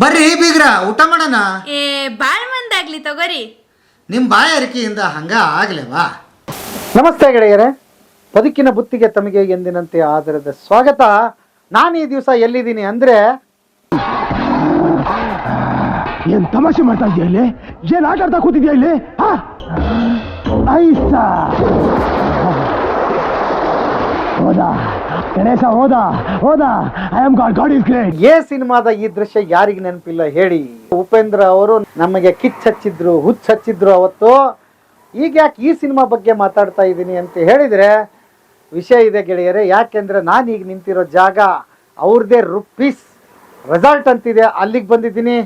ಬರ್ರಿ ಬೀಗ್ರ ಊಟ ಮಾಡೋಣ. ಏ ಬಾಳ್ ಮಂದಾಗ್ಲಿ ತಗೋರಿ. ನಿಮ್ಮ ಬಾಯ ಅರಿಕೆಯಿಂದ ಹಂಗ ಆಗ್ಲೇವಾ? ನಮಸ್ತೆ ಗೆಳೆಯರೇ. ಬದುಕಿನ ಬುತ್ತಿಗೆ ತಮಗೆ ಎಂದಿನಂತೆ ಆದರದ ಸ್ವಾಗತ. ನಾನು ಈ ದಿವಸ ಎಲ್ಲಿದ್ದೀನಿ ಅಂದ್ರೆ ಏನ್ ತಮಾಷೆ ಮಾಡ್ತಾ ಇದೆಯಾ ಇಲ್ಲಿ? ಏನ್ ಆಟ ಆಡ್ತಾ ಕೂತಿದ್ಯಾ ಇಲ್ಲಿ? ಹಾ? ಐಸಾ. ಹೋದ? ಗಣೇಶ, ಹೋದ ಹೋದ. I am god god is great ಏ ಸಿನಿಮಾದ ಈ ದೃಶ್ಯ ಯಾರಿಗೆ ನೆನಪಿಲ್ಲ ಹೇಳಿ. ಉಪೇಂದ್ರ ಅವರು ನಮಗೆ ಕಿಚ್ ಹಚ್ಚಿದ್ರು, ಹುಚ್ಚ ಹಚ್ಚಿದ್ರು ಅವತ್ತು. ಈಗ ಯಾಕೆ ಈ ಸಿನಿಮಾ ಬಗ್ಗೆ ಮಾತಾಡ್ತಾ ಇದ್ದೀನಿ ಅಂತ ಹೇಳಿದ್ರೆ, ವಿಷಯ ಇದೆ ಗೆಳೆಯರೇ, ಯಾಕೆಂದ್ರೆ ನಾನು ಈಗ ನಿಂತಿರೋ ಜಾಗ ಅವ್ರದ್ದೇ ರುಪೀಸ್ ರೆಸಾರ್ಟ್ ಅಂತಿದೆ. ಅಲ್ಲಿಗೆ ಬಂದಿದ್ದೀನಿ.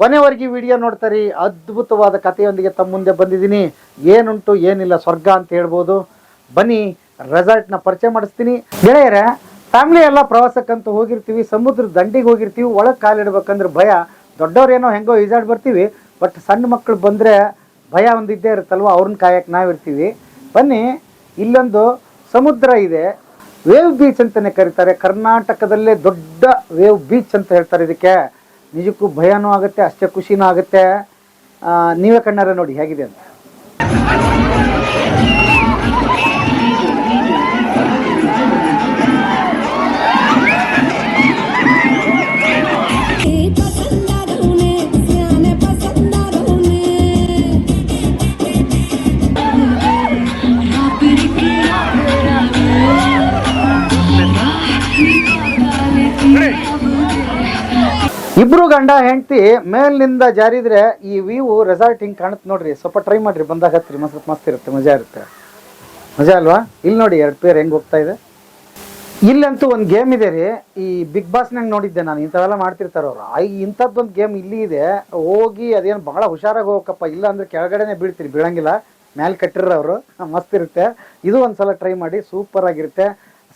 ಕೊನೆವರೆಗೆ ವಿಡಿಯೋ ನೋಡ್ತಾರೆ, ಅದ್ಭುತವಾದ ಕಥೆಯೊಂದಿಗೆ ತಮ್ಮ ಮುಂದೆ ಬಂದಿದ್ದೀನಿ. ಏನುಂಟು, ಏನಿಲ್ಲ, ಸ್ವರ್ಗ ಅಂತ ಹೇಳ್ಬೋದು. ಬನ್ನಿ ರೆಸಾರ್ಟ್ನ ಪರಿಚಯ ಮಾಡಿಸ್ತೀನಿ. ಗೆಳೆಯರ ಫ್ಯಾಮಿಲಿ ಎಲ್ಲ ಪ್ರವಾಸಕ್ಕಂತೂ ಹೋಗಿರ್ತೀವಿ, ಸಮುದ್ರ ದಂಡಿಗೆ ಹೋಗಿರ್ತೀವಿ, ಒಳಗೆ ಕಾಲಿಡ್ಬೇಕಂದ್ರೆ ಭಯ. ದೊಡ್ಡವ್ರೇನೋ ಹೆಂಗೋ ಈಜಾಡ್ ಬರ್ತೀವಿ ಬಟ್ ಸಣ್ಣ ಮಕ್ಕಳು ಬಂದರೆ ಭಯ ಒಂದಿದ್ದೇ ಇರುತ್ತಲ್ವ, ಅವ್ರನ್ನ ಕಾಯಕ್ಕೆ ನಾವಿರ್ತೀವಿ. ಬನ್ನಿ, ಇಲ್ಲೊಂದು ಸಮುದ್ರ ಇದೆ. ವೇವ್ ಬೀಚ್ ಅಂತಲೇ ಕರೀತಾರೆ. ಕರ್ನಾಟಕದಲ್ಲೇ ದೊಡ್ಡ ವೇವ್ ಬೀಚ್ ಅಂತ ಹೇಳ್ತಾರೆ ಇದಕ್ಕೆ. ನಿಜಕ್ಕೂ ಭಯನೂ ಆಗುತ್ತೆ ಅಷ್ಟೇ ಖುಷಿನೂ ಆಗುತ್ತೆ. ನೀವೇ ಕಣ್ಣಾರೆ ನೋಡಿ ಹೇಗಿದೆ ಅಂತ. ಇಬ್ರು ಗಂಡ ಹೆಂಡತಿ ಮೇಲಿನಿಂದ ಜಾರಿದ್ರೆ ಈ ವ್ಯೂ ರೆಸಾರ್ಟ್ ಹಿಂಗ್ ಕಾಣುತ್ತೆ ನೋಡ್ರಿ. ಸ್ವಲ್ಪ ಟ್ರೈ ಮಾಡ್ರಿ, ಬಂದಾಗ ಹತ್ರಿ. ಮಸ್ತ್ ಮಸ್ತ್ ಇರುತ್ತೆ. ಮಜಾ ಇರುತ್ತೆ. ಮಜಾ ಅಲ್ವಾ? ಇಲ್ಲಿ ನೋಡಿ ಎರಡು ಪೇರ್ ಹೆಂಗ್ ಹೋಗ್ತಾ ಇದೆ. ಇಲ್ಲಂತೂ ಒಂದು ಗೇಮ್ ಇದೆ ರೀ. ಈ ಬಿಗ್ ಬಾಸ್ನಾಗ ನೋಡಿದ್ದೆ ನಾನು. ಇಂಥವೆಲ್ಲ ಮಾಡ್ತಿರ್ತಾರ ಅವರು. ಈ ಇಂಥದ್ದೊಂದು ಗೇಮ್ ಇಲ್ಲಿ ಇದೆ. ಹೋಗಿ ಅದೇನು ಬಹಳ ಹುಷಾರಾಗಿ ಹೋಗಕ್ಕಪ್ಪ. ಇಲ್ಲ ಅಂದ್ರೆ ಕೆಳಗಡೆನೆ ಬೀಳ್ತೀರಿ. ಬೀಳಂಗಿಲ್ಲ. ಮ್ಯಾಲೆ ಕಟ್ಟಿರ ಅವರು. ಮಸ್ತ್ ಇರುತ್ತೆ. ಇದು ಒಂದ್ಸಲ ಟ್ರೈ ಮಾಡಿ. ಸೂಪರ್ ಆಗಿರುತ್ತೆ.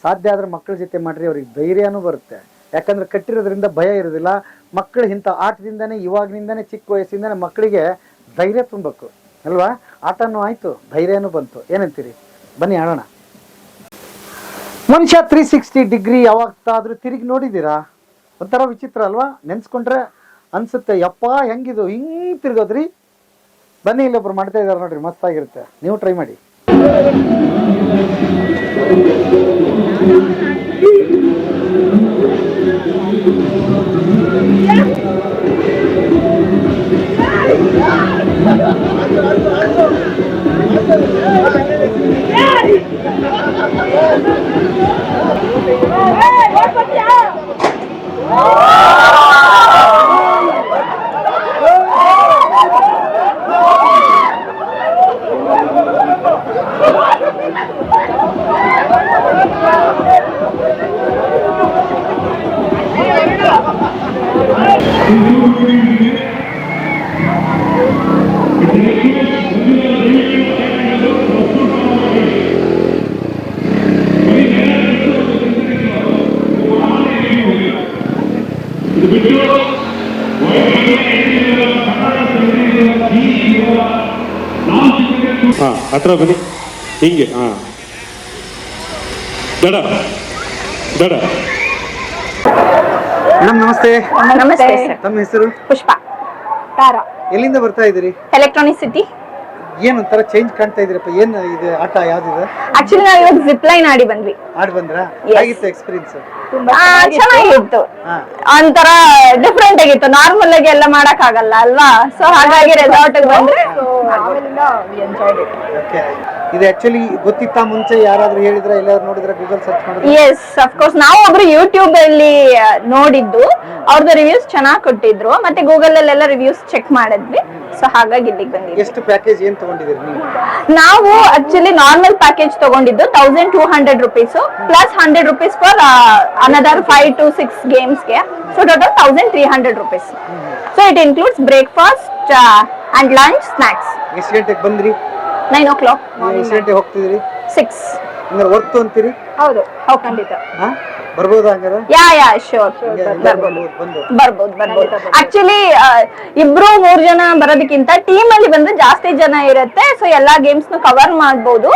ಸಾಧ್ಯ ಆದ್ರೆ ಮಕ್ಕಳ ಜೊತೆ ಮಾಡ್ರಿ. ಅವ್ರಿಗೆ ಧೈರ್ಯನೂ ಬರುತ್ತೆ. ಯಾಕಂದ್ರೆ ಕಟ್ಟಿರೋದ್ರಿಂದ ಭಯ ಇರೋದಿಲ್ಲ. ಮಕ್ಕಳು ಇಂಥ ಆಟದಿಂದನೇ, ಇವಾಗಿನಿಂದನೇ, ಚಿಕ್ಕ ವಯಸ್ಸಿಂದನೇ ಮಕ್ಕಳಿಗೆ ಧೈರ್ಯ ತುಂಬಬೇಕು ಅಲ್ವಾ? ಆಟನೂ ಆಯ್ತು, ಧೈರ್ಯನೂ ಬಂತು. ಏನಂತೀರಿ? ಬನ್ನಿ ಆಡೋಣ. ಮನುಷ್ಯ ತ್ರೀ ಸಿಕ್ಸ್ಟಿ ಡಿಗ್ರಿ ಯಾವಾಗ್ತಾದ್ರೂ ತಿರುಗಿ ನೋಡಿದ್ದೀರಾ? ಒಂಥರ ವಿಚಿತ್ರ ಅಲ್ವಾ? ನೆನ್ಸ್ಕೊಂಡ್ರೆ ಅನ್ಸುತ್ತೆ, ಯಪ್ಪ, ಹೆಂಗಿದು? ಹಿಂಗ್ ತಿರ್ಗೋದ್ರಿ. ಬನ್ನಿ ಇಲ್ಲೊಬ್ರು ಮಾಡ್ತಾ ಇದಾರೆ ನೋಡ್ರಿ ಮಸ್ತ್ ಆಗಿರುತ್ತೆ ನೀವು ಟ್ರೈ ಮಾಡಿ. Yeah. ಹಾ ಹತ್ರ ಬನ್ನಿ. ಹಿಂಗೆ ಹಾ. ಬೇಡ ಬೇಡ ಮೇಡಮ್ ನಮಸ್ತೆ. ನಮಸ್ತೆ. ಸರ್ ತಮ್ಮ ಹೆಸರು? ಪುಷ್ಪ. ತಾರ ಎಲ್ಲಿಂದ ಬರ್ತಾ ಇದ್ದೀರಿ? ಎಲೆಕ್ಟ್ರಾನಿಕ್ ಸಿಟಿ ಏನು ಒಂಥರ ಚೇಂಜ್ ಕಾಣ್ತಾ ಇದ್ರಪ್ಪ ಏನ್ ಇದು ಆಟ ಯಾವ್ದಿದೆ? ಆಕ್ಚುಲಿ ನಾವು ಇವಾಗ ಜಿಪ್ ಲೈನ್ ಆಡಿ ಬಂದ್ವಿ. ಆಡ್ ಬಂದ್ರಾ. ಹೇಗಿತ್ತು ಎಕ್ಸ್ಪೀರಿಯನ್ಸ್ ಆ, ಚೆನ್ನಾಗಿತ್ತು. ಒಂಥರ ಡಿಫ್ರೆಂಟ್ ಆಗಿತ್ತು. ನಾರ್ಮಲ್ ಆಗಿ ಎಲ್ಲ ಮಾಡಕ್ ಆಗಲ್ಲ ಅಲ್ವಾ? ಸೊ ಹಾಗಾಗಿ ರೆಸಾರ್ಟ್ ಬಂದ್ರೆ ಓಕೆ ಇದು ಆಕ್ಚುಲಿ ಗೊತ್ತಿತ್ತಾ ಮುಂಚೆ ಯಾರಾದ್ರೂ ಹೇಳಿದ್ರೆ? ಎಲ್ಲಾದ್ರೂ ನೋಡಿದ್ರೆ? ಗೂಗಲ್ ಸರ್ಚ್ ಮಾಡಿದ್ರೆ? ಎಸ್ ಅಫ್ಕೋರ್ಸ್ ನಾವು ಒಬ್ರು ಯೂಟ್ಯೂಬ್ ಅಲ್ಲಿ ಆ, ನೋಡಿದ್ದು. ಅವ್ರದ್ದು ರಿವ್ಯೂಸ್ ಚೆನ್ನಾಗಿ ಕೊಟ್ಟಿದ್ರು. ಮತ್ತೆ ಗೂಗಲ್ ಅಲ್ಲೆಲ್ಲ ರಿವ್ಯೂಸ್ ಚೆಕ್ ಮಾಡಿದ್ವಿ. ಸೊ ಹಾಗಾಗಿ ಇಲ್ಲಿಗೆ ಬಂದಿದ್ದೀವಿ ಎಷ್ಟು ಪ್ಯಾಕೇಜ್ ಏನ್ ತಗೊಂಡಿದ್ದೀರಿ ನೀವು? ನಾವು ಆಕ್ಚುಲಿ ನಾರ್ಮಲ್ ಪ್ಯಾಕೇಜ್ ತಗೊಂಡಿದ್ದು thousand two hundred rupees plus hundred rupees for another five to six ಗೇಮ್ಸ್ಗೆ so total thousand three hundred rupees so it includes breakfast and lunch snacks ಎಷ್ಟು ಗಂಟೆಗೆ ಬಂದ್ರಿ? ನೈನ್ ಓ ಕ್ಲಾಕ್ ಎಷ್ಟು ಗಂಟೆಗೆ ಹೋಗ್ತಿದ್ರಿ? ಸಿಕ್ಸ್ ಅಂದ್ರೆ ವರ್ತು ಅಂತೀರಿ? ಹೌದು ಹೌದು ಖಂಡಿತ ಹಾ? ಬರ್ಬೋದಾ ಹಂಗಾರೆ? ಯಾ ಯಾ ಶೋರ್ ಬರ್ಬೋದು. ಆಕ್ಚುಲಿ ಇಬ್ರು ಮೂರ್ ಜನ ಬರೋದಕ್ಕಿಂತ ಟೀಮ್ ಅಲ್ಲಿ ಬಂದ್ರೆ ಜಾಸ್ತಿ ಜನ ಇರುತ್ತೆ. ಸೊ ಎಲ್ಲಾ ಗೇಮ್ಸ್ ನು ಕವರ್ ಮಾಡ್ಬೋದು.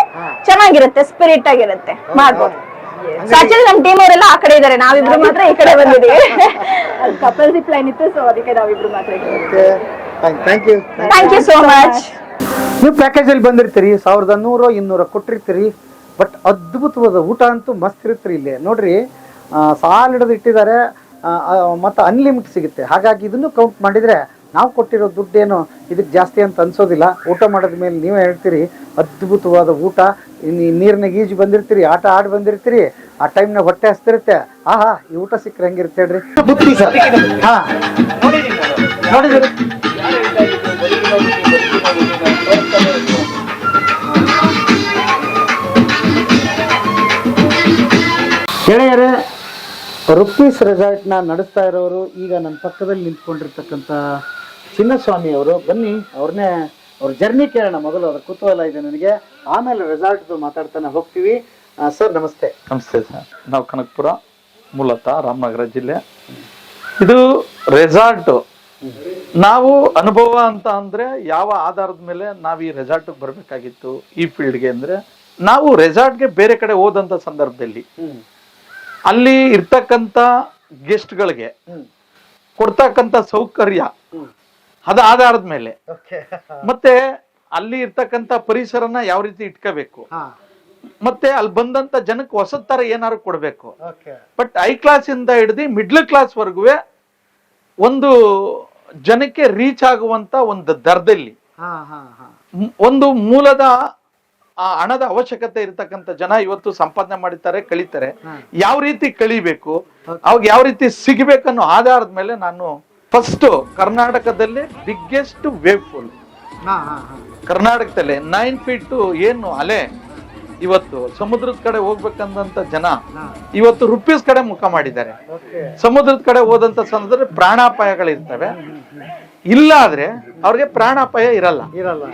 ಚೆನ್ನಾಗಿರುತ್ತೆ ಸ್ಪಿರಿಟ್ ಆಗಿರುತ್ತೆ. ಮಾಡ್ಬೋದು. ಆಕ್ಚುಲಿ ನಮ್ ಟೀಮ್ ಅವರೆಲ್ಲ ಆ ಕಡೆ ಇದಾರೆ. ನಾವಿಬ್ರು ಮಾತ್ರ ಈ ಕಡೆ ಬಂದಿದೀವಿ ಕಪಲ್ ಜಿಪ್ ಪ್ಲಾನ್ ಇತ್ತು ಸೊ ಅದಕ್ಕೆ ನಾವಿಬ್ರು ಮಾತ್ರ okay. Thank you thank you so much ನೀವು ಪ್ಯಾಕೇಜಲ್ಲಿ ಬಂದಿರ್ತೀರಿ ಸಾವಿರದ ನೂರು ಇನ್ನೂರ ಕೊಟ್ಟಿರ್ತೀರಿ ಬಟ್ ಅದ್ಭುತವಾದ ಊಟ ಅಂತೂ ಮಸ್ತ್ ಇರುತ್ತೆ ಇಲ್ಲಿ. ನೋಡ್ರಿ ಸಾಲ್ ಹಿಡಿದು ಇಟ್ಟಿದ್ದಾರೆ ಮತ್ತು ಅನ್ಲಿಮಿಟ್ ಸಿಗುತ್ತೆ. ಹಾಗಾಗಿ ಇದನ್ನು ಕೌಂಟ್ ಮಾಡಿದರೆ ನಾವು ಕೊಟ್ಟಿರೋ ದುಡ್ಡೇನು ಇದಕ್ಕೆ ಜಾಸ್ತಿ ಅಂತ ಅನ್ಸೋದಿಲ್ಲ. ಊಟ ಮಾಡಿದ ಮೇಲೆ ನೀವೇ ಹೇಳ್ತೀರಿ ಅದ್ಭುತವಾದ ಊಟ. ನೀರಿನಾಗ ಈಜು ಬಂದಿರ್ತೀರಿ ಆಟ ಆಡಿ ಬಂದಿರ್ತೀರಿ ಆ ಟೈಮ್ನಾಗ ಹೊಟ್ಟೆ ಹಸ್ತಿರುತ್ತೆ. ಆಹಾ ಈ ಊಟ ಸಿಕ್ಕರೆ ಹೆಂಗಿರುತ್ತೆ ಹೇಳ್ರಿ? ಬುತ್ತಿ ಸರ್. ಹಾಂ. ಗೆಳೆಯರೇ ರುಪೀಸ್ ರೆಸಾರ್ಟ್ನ ನಡೆಸ್ತಾ ಇರೋರು ಈಗ ನನ್ನ ಪಕ್ಕದಲ್ಲಿ ನಿಂತ್ಕೊಂಡಿರ್ತಕ್ಕಂಥ ಚಿನ್ನಸ್ವಾಮಿ ಅವರು ಬನ್ನಿ ಅವ್ರನ್ನೇ ಅವ್ರ ಜರ್ನಿ ಕೇಳೋಣ ಮೊದಲು ಅದ್ರ ಕುತೂಹಲ ಇದೆ ನನಗೆ. ಆಮೇಲೆ ರೆಸಾರ್ಟ್ದು ಮಾತಾಡ್ತಾನೆ ಹೋಗ್ತೀವಿ. ಸರ್ ನಮಸ್ತೆ. ನಮಸ್ತೆ ಸರ್. ನಾವು ಕನಕಪುರ ಮೂಲತಃ ರಾಮನಗರ ಜಿಲ್ಲೆ. ಇದು ರೆಸಾರ್ಟು. ನಾವು ಅನುಭವ ಅಂತ ಅಂದರೆ ಯಾವ ಆಧಾರದ ಮೇಲೆ ನಾವು ಈ ರೆಸಾರ್ಟ್ ಬರಬೇಕಾಗಿತ್ತು ಈ ಫೀಲ್ಡ್ಗೆ ಅಂದ್ರೆ ನಾವು ರೆಸಾರ್ಟ್ಗೆ ಬೇರೆ ಕಡೆ ಹೋದಂಥ ಸಂದರ್ಭದಲ್ಲಿ. ಅಲ್ಲಿ ಇರ್ತಕ್ಕಂಥ ಗೆಸ್ಟ್ಗಳಿಗೆ ಕೊಡ್ತಕ್ಕಂಥ ಸೌಕರ್ಯ ಅದ ಆಧಾರದ ಮೇಲೆ. ಮತ್ತೆ ಅಲ್ಲಿ ಇರ್ತಕ್ಕಂಥ ಪರಿಸರನ ಯಾವ ರೀತಿ ಇಟ್ಕೋಬೇಕು? ಮತ್ತೆ ಅಲ್ಲಿ ಬಂದಂತ ಜನಕ್ಕೆ ಹೊಸದ್ ತರ ಏನಾದ್ರು ಕೊಡ್ಬೇಕು? ಬಟ್ ಐ ಕ್ಲಾಸ್ ಇಂದ ಹಿಡಿದು ಮಿಡ್ಲ್ ಕ್ಲಾಸ್ ವರ್ಗೂ ಒಂದು ಜನಕ್ಕೆ ರೀಚ್ ಆಗುವಂತ ಒಂದು ದರದಲ್ಲಿ ಒಂದು ಮೂಲದ ಆ ಹಣದ ಅವಶ್ಯಕತೆ ಇರತಕ್ಕಂತ ಜನ ಇವತ್ತು ಸಂಪಾದನೆ ಮಾಡಿದ್ದಾರೆ ಕಳೀತಾರೆ. ಯಾವ ರೀತಿ ಕಲಿಬೇಕು ಅವಾಗ ಯಾವ ರೀತಿ ಸಿಗಬೇಕನ್ನೋ ಆಧಾರದ ಮೇಲೆ ನಾನು ಫಸ್ಟ್ ಕರ್ನಾಟಕದಲ್ಲಿ ಬಿಗ್ಗೆಸ್ಟ್ ವೇವ್ ಫುಲ್ ಕರ್ನಾಟಕದಲ್ಲಿ ನೈನ್ ಫೀಟ್ ಏನು ಅಲೆ ಇವತ್ತು ಸಮುದ್ರದ ಕಡೆ ಹೋಗ್ಬೇಕಂದಂತ ಜನ ಇವತ್ತು ರುಪೀಸ್ ಕಡೆ ಮುಖ ಮಾಡಿದ್ದಾರೆ. ಸಮುದ್ರದ ಕಡೆ ಹೋದಂತ ಸಂದರ್ಭದಲ್ಲಿ ಪ್ರಾಣಾಪಾಯಗಳಿರ್ತವೆ. ಇಲ್ಲ ಆದ್ರೆ ಅವ್ರಿಗೆ ಪ್ರಾಣಾಪಾಯ ಇರಲ್ಲ. ಇರಲ್ಲ.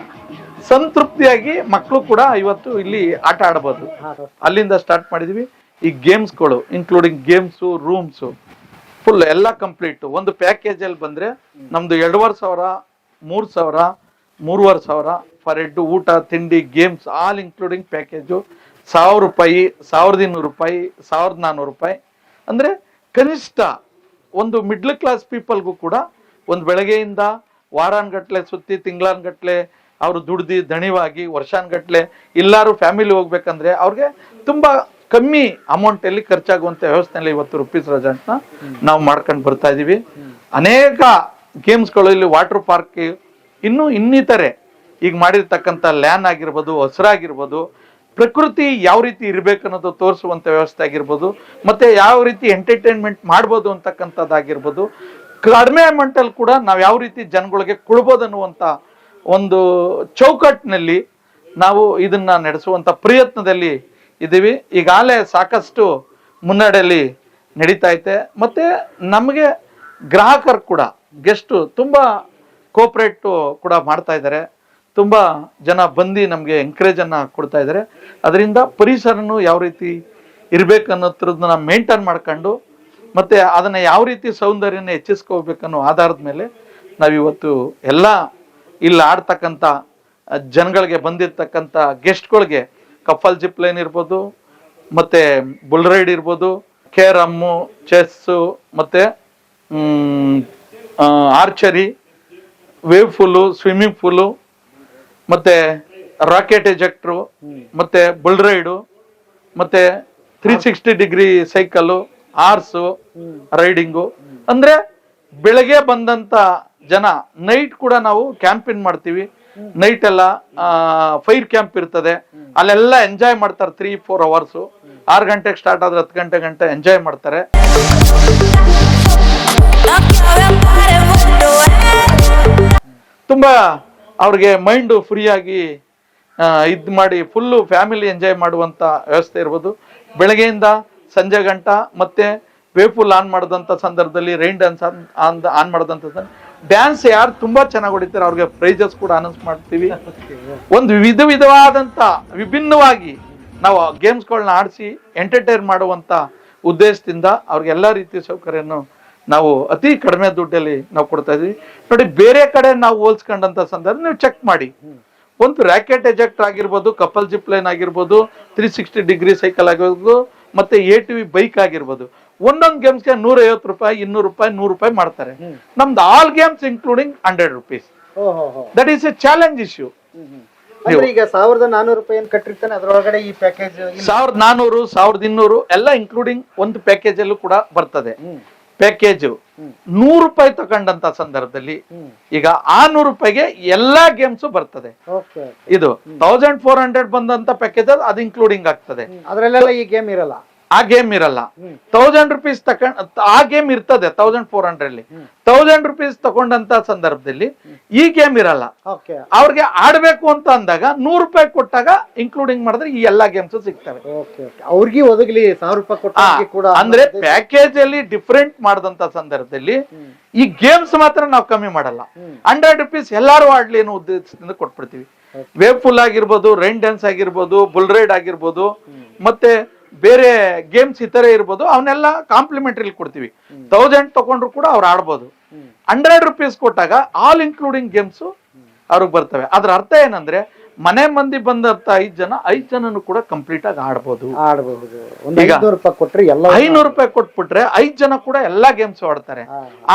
ಸಂತೃಪ್ತಿಯಾಗಿ ಮಕ್ಕಳು ಕೂಡ ಇವತ್ತು ಇಲ್ಲಿ ಆಟ ಆಡಬಹುದು ಅಲ್ಲಿಂದ ಸ್ಟಾರ್ಟ್ ಮಾಡಿದ್ವಿ. ಈ ಗೇಮ್ಸ್ಗಳು ಇನ್ಕ್ಲೂಡಿಂಗ್ ಗೇಮ್ಸು ರೂಮ್ಸು ಫುಲ್ ಎಲ್ಲ ಕಂಪ್ಲೀಟ್ ಒಂದು ಪ್ಯಾಕೇಜ್ ಅಲ್ಲಿ ಬಂದ್ರೆ ನಮ್ದು ಎರಡೂವರೆ ಸಾವಿರ ಮೂರ್ ಸಾವಿರ ಮೂರುವರೆ ಸಾವಿರ ಫಾರ್ ಹೆಡ್ ಊಟ ತಿಂಡಿ ಗೇಮ್ಸ್ ಆಲ್ ಇನ್ಕ್ಲೂಡಿಂಗ್ ಪ್ಯಾಕೇಜು ಸಾವಿರ ರೂಪಾಯಿ ಸಾವಿರದ ಇನ್ನೂರು ರೂಪಾಯಿ ಸಾವಿರದ ನಾನ್ನೂರು ರೂಪಾಯಿ. ಅಂದ್ರೆ ಕನಿಷ್ಠ ಒಂದು ಮಿಡ್ಲ್ ಕ್ಲಾಸ್ ಪೀಪಲ್ಗೂ ಕೂಡ ಒಂದು ಬೆಳಗ್ಗೆಯಿಂದ ವಾರಾನ್ಗಟ್ಲೆ ಸುತ್ತಿ ತಿಂಗಳಾನ್ಗಟ್ಲೆ ಅವರು ದುಡ್ದು ದಣಿವಾಗಿ ವರ್ಷಾನ್ಗಟ್ಲೆ ಎಲ್ಲರೂ ಫ್ಯಾಮಿಲಿ ಹೋಗ್ಬೇಕಂದ್ರೆ ಅವ್ರಿಗೆ ತುಂಬಾ ಕಮ್ಮಿ ಅಮೌಂಟ್ ಅಲ್ಲಿ ಖರ್ಚಾಗುವಂತ ವ್ಯವಸ್ಥೆಯಲ್ಲಿ ಇವತ್ತು ರುಪೀಸ್ ರೆಸಾರ್ಟ್ನ ನಾವು ಮಾಡ್ಕೊಂಡು ಬರ್ತಾ ಇದೀವಿ. ಅನೇಕ ಗೇಮ್ಸ್ಗಳು ಇಲ್ಲಿ ವಾಟರ್ ಪಾರ್ಕ್ ಇನ್ನು ಇನ್ನಿತರೆ ಈಗ ಮಾಡಿರ್ತಕ್ಕಂಥ ಲ್ಯಾನ್ ಆಗಿರ್ಬೋದು ಹಸಿರಾಗಿರ್ಬೋದು ಪ್ರಕೃತಿ ಯಾವ ರೀತಿ ಇರಬೇಕು ಅನ್ನೋದು ತೋರಿಸುವಂತ ವ್ಯವಸ್ಥೆ ಆಗಿರ್ಬೋದು, ಮತ್ತೆ ಯಾವ ರೀತಿ ಎಂಟರ್ಟೈನ್ಮೆಂಟ್ ಮಾಡ್ಬೋದು ಅಂತಕ್ಕಂಥದ್ದಾಗಿರ್ಬೋದು, ಕಡಿಮೆ ಅಮೌಂಟಲ್ಲಿ ಕೂಡ ನಾವು ಯಾವ ರೀತಿ ಜನಗಳಿಗೆ ಕೊಡ್ಬೋದು ಅನ್ನುವಂತ ಒಂದು ಚೌಕಟ್ಟಿನಲ್ಲಿ ನಾವು ಇದನ್ನ ನಡೆಸುವಂತ ಪ್ರಯತ್ನದಲ್ಲಿ ಇದ್ದೀವಿ. ಈಗಾಗಲೇ ಸಾಕಷ್ಟು ಮುನ್ನಡೆಯಲ್ಲಿ ನಡೀತಾ ಐತೆ. ಮತ್ತೆ ನಮಗೆ ಗ್ರಾಹಕರು ಕೂಡ, ಗೆಸ್ಟ್ ತುಂಬಾ ಕೋಪ್ರೇಟು ಕೂಡ ಮಾಡ್ತಾ ಇದ್ದಾರೆ. ತುಂಬಾ ಜನ ಬಂದು ನಮಗೆ ಎಂಕರೇಜನ್ನು ಕೊಡ್ತಾ ಇದ್ದಾರೆ. ಅದರಿಂದ ಪರಿಸರನು ಯಾವ ರೀತಿ ಇರಬೇಕು ಅನ್ನೋದನ್ನ ಮೇಂಟೈನ್ ಮಾಡ್ಕೊಂಡು, ಮತ್ತೆ ಅದನ್ನ ಯಾವ ರೀತಿ ಸೌಂದರ್ಯನ ಹೆಚ್ಚಿಸ್ಕೋಬೇಕನ್ನೋ ಆಧಾರದ ಮೇಲೆ ನಾವಿವತ್ತು ಎಲ್ಲ ಇಲ್ಲಿ ಆಡ್ತಕ್ಕಂಥ ಜನಗಳಿಗೆ ಬಂದಿರ್ತಕ್ಕಂಥ ಗೆಸ್ಟ್ಗಳಿಗೆ ಕಫಲ್ ಜಿಪ್ ಲೈನ್ ಇರ್ಬೋದು, ಮತ್ತೆ ಬುಲ್ ರೈಡ್ ಇರ್ಬೋದು ಕೇರಮ್ಮು ಚೆಸ್ಸು ಮತ್ತೆ archery wave pool swimming pool ಮತ್ತೆ ರಾಕೆಟ್ ಎಜೆಕ್ಟ್ರು ಮತ್ತೆ ಬುಲ್ ರೈಡು ಮತ್ತೆ three sixty degree cycle horse riding ಅಂದ್ರೆ ಬೆಳಗ್ಗೆ ಬಂದಂತ ಜನ ನೈಟ್ ಕೂಡ ನಾವು ಕ್ಯಾಂಪಿನ್ ಮಾಡ್ತೀವಿ. ನೈಟ್ ಎಲ್ಲ ಫೈರ್ ಕ್ಯಾಂಪ್ ಇರ್ತದೆ. ಅಲ್ಲೆಲ್ಲ ಎಂಜಾಯ್ ಮಾಡ್ತಾರೆ ತ್ರೀ ಫೋರ್ ಅವರ್ಸು ಆರು ಗಂಟೆಗೆ ಸ್ಟಾರ್ಟ್ ಆದ್ರೆ ಹತ್ತು ಗಂಟೆ ಗಂಟೆ ಎಂಜಾಯ್ ಮಾಡ್ತಾರೆ. ತುಂಬಾ ಅವ್ರಿಗೆ ಮೈಂಡ್ ಫ್ರೀಯಾಗಿ ಇದು ಮಾಡಿ ಫುಲ್ಲು ಫ್ಯಾಮಿಲಿ ಎಂಜಾಯ್ ಮಾಡುವಂತ ವ್ಯವಸ್ಥೆ ಇರ್ಬೋದು. ಬೆಳಗ್ಗೆಯಿಂದ ಸಂಜೆ ಗಂಟ ಮತ್ತೆ ವೇಫುಲ್ ಆನ್ ಮಾಡಿದಂಥ ಸಂದರ್ಭದಲ್ಲಿ ರೈನ್ ಡ್ಯಾನ್ಸ್ ಆನ್ ಆನ್ ಮಾಡಿದಂಥ ಡ್ಯಾನ್ಸ್ ಯಾರು ತುಂಬಾ ಚೆನ್ನಾಗಿ ಹೊಡಿತಾರೆ ಅವ್ರಿಗೆ ಪ್ರೈಜಸ್ ಕೂಡ ಅನೌನ್ಸ್ ಮಾಡ್ತೀವಿ. ಒಂದು ವಿಧ ವಿಧವಾದಂತ ವಿಭಿನ್ನವಾಗಿ ನಾವು ಗೇಮ್ಸ್ಗಳನ್ನ ಆಡಿಸಿ ಎಂಟರ್ಟೈನ್ ಮಾಡುವಂತ ಉದ್ದೇಶದಿಂದ ಅವ್ರಿಗೆಲ್ಲ ರೀತಿಯ ಸೌಕರ್ಯನು ನಾವು ಅತಿ ಕಡಿಮೆ ದುಡ್ಡಲ್ಲಿ ನಾವು ಕೊಡ್ತಾ ಇದೀವಿ ನೋಡಿ ಬೇರೆ ಕಡೆ ನಾವು ಹೋಲ್ಸ್ಕೊಂಡಂತ ಸಂದರ್ಭ ನೀವು ಚೆಕ್ ಮಾಡಿ. ಒಂದು ರ್ಯಾಕೆಟ್ ಎಜೆಕ್ಟ್ ಆಗಿರ್ಬೋದು ಕಪಲ್ ಜಿಪ್ ಲೈನ್ ಆಗಿರ್ಬೋದು ತ್ರೀ ಸಿಕ್ಸ್ಟಿ ಡಿಗ್ರಿ ಸೈಕಲ್ ಆಗಿರ್ಬೋದು ಮತ್ತೆ ಎ ಟಿ ವಿ ಬೈಕ್ ಆಗಿರ್ಬೋದು. ಒಂದೊಂದು ಗೇಮ್ಸ್ಗೆ ನೂರೈವತ್ತು ರೂಪಾಯಿ ಇನ್ನೂರು ರೂಪಾಯಿ ನೂರು ರೂಪಾಯಿ ಮಾಡ್ತಾರೆ. ನಮ್ದು all games including hundred rupees that is a challenge issue ಈಗ ಸಾವಿರದ ನಾನೂರು ರೂಪಾಯಿ ಕಟ್ಟಿರ್ತಾನೆ ಅದರೊಳಗಡೆ ಈ ಪ್ಯಾಕೇಜ್ ಸಾವಿರದ ನಾನೂರು ಸಾವಿರದ ಇನ್ನೂರು ಎಲ್ಲ ಇನ್ಕ್ಲೂಡಿಂಗ್ ಒಂದು ಪ್ಯಾಕೇಜ್ ಅಲ್ಲೂ ಕೂಡ ಬರ್ತದೆ. ಪ್ಯಾಕೇಜ್ ನೂರು ರೂಪಾಯಿ ತಗೊಂಡಂತ ಸಂದರ್ಭದಲ್ಲಿ ಈಗ ಆ ನೂರು ರೂಪಾಯಿಗೆ ಎಲ್ಲಾ ಗೇಮ್ಸ್ ಬರ್ತದೆ. ಇದು ತೌಸಂಡ್ ಫೋರ್ ಹಂಡ್ರೆಡ್ ಬಂದಂತ ಪ್ಯಾಕೇಜ್ ಅದು ಇನ್ಕ್ಲೂಡಿಂಗ್ ಆಗ್ತದೆ. ಅದ್ರಲ್ಲೆಲ್ಲ ಈ ಗೇಮ್ ಇರಲ್ಲ. ಆ ಗೇಮ್ ಇರಲ್ಲ. ತೌಸಂಡ್ ರುಪೀಸ್ ತಕ ಆ ಗೇಮ್ ಇರ್ತದೆ ತೌಸಂಡ್ ಫೋರ್ ಹಂಡ್ರೆಡ್ ಅಲ್ಲಿ. ತೌಸಂಡ್ ರುಪೀಸ್ ತಗೊಂಡಂತ ಸಂದರ್ಭದಲ್ಲಿ ಈ ಗೇಮ್ ಇರಲ್ಲ. ಅವ್ರಿಗೆ ಆಡ್ಬೇಕು ಅಂತ ಅಂದಾಗ ನೂರು ರೂಪಾಯಿ ಕೊಟ್ಟಾಗ ಇನ್ಕ್ಲೂಡಿಂಗ್ ಮಾಡಿದ್ರೆ ಈ ಎಲ್ಲಾ ಗೇಮ್ಸ್ ಸಿಗ್ತವೆ. ಅವ್ರಿಗೆ ಒದಗಲಿ ಸಾವಿರ ರೂಪಾಯಿ ಅಂದ್ರೆ ಪ್ಯಾಕೇಜ್ ಅಲ್ಲಿ ಡಿಫ್ರೆಂಟ್ ಮಾಡಿದಂತ ಸಂದರ್ಭದಲ್ಲಿ ಈ ಗೇಮ್ಸ್ ಮಾತ್ರ ನಾವು ಕಮ್ಮಿ ಮಾಡಲ್ಲ. ಹಂಡ್ರೆಡ್ ರುಪೀಸ್ ಎಲ್ಲಾರು ಆಡ್ಲಿ ಅನ್ನೋ ಉದ್ದೇಶದಿಂದ ಕೊಟ್ಬಿಡ್ತೀವಿ. ವೇವ್ ಫುಲ್ ಆಗಿರ್ಬೋದು ರೈನ್ ಡ್ಯಾನ್ಸ್ ಆಗಿರ್ಬೋದು ಬುಲ್ ರೈಡ್ ಆಗಿರ್ಬೋದು ಮತ್ತೆ ಬೇರೆ ಗೇಮ್ಸ್ ಇತರ ಇರ್ಬೋದು ಅವನ್ನೆಲ್ಲ ಕಾಂಪ್ಲಿಮೆಂಟ್ರಿ ಕೊಡ್ತೀವಿ. ತೌಸಂಡ್ ತಗೊಂಡ್ರು ಕೂಡ ಅವ್ರು ಆಡ್ಬೋದು. ಹಂಡ್ರೆಡ್ ರುಪೀಸ್ ಕೊಟ್ಟಾಗ ಆಲ್ ಇನ್ಕ್ಲೂಡಿಂಗ್ ಗೇಮ್ಸ್ ಅವ್ರಿಗೆ ಬರ್ತವೆ. ಅದ್ರ ಅರ್ಥ ಏನಂದ್ರೆ ಮನೆ ಮಂದಿ ಬಂದಂತ ಐದ್ ಜನ ಐದ್ ಜನನು ಕೂಡ ಕಂಪ್ಲೀಟ್ ಆಗಿ ಆಡ್ಬೋದು. ಐನೂರು ರೂಪಾಯಿ ಕೊಟ್ಬಿಟ್ರೆ ಐದ್ ಜನ ಕೂಡ ಎಲ್ಲಾ ಗೇಮ್ಸ್ ಆಡ್ತಾರೆ.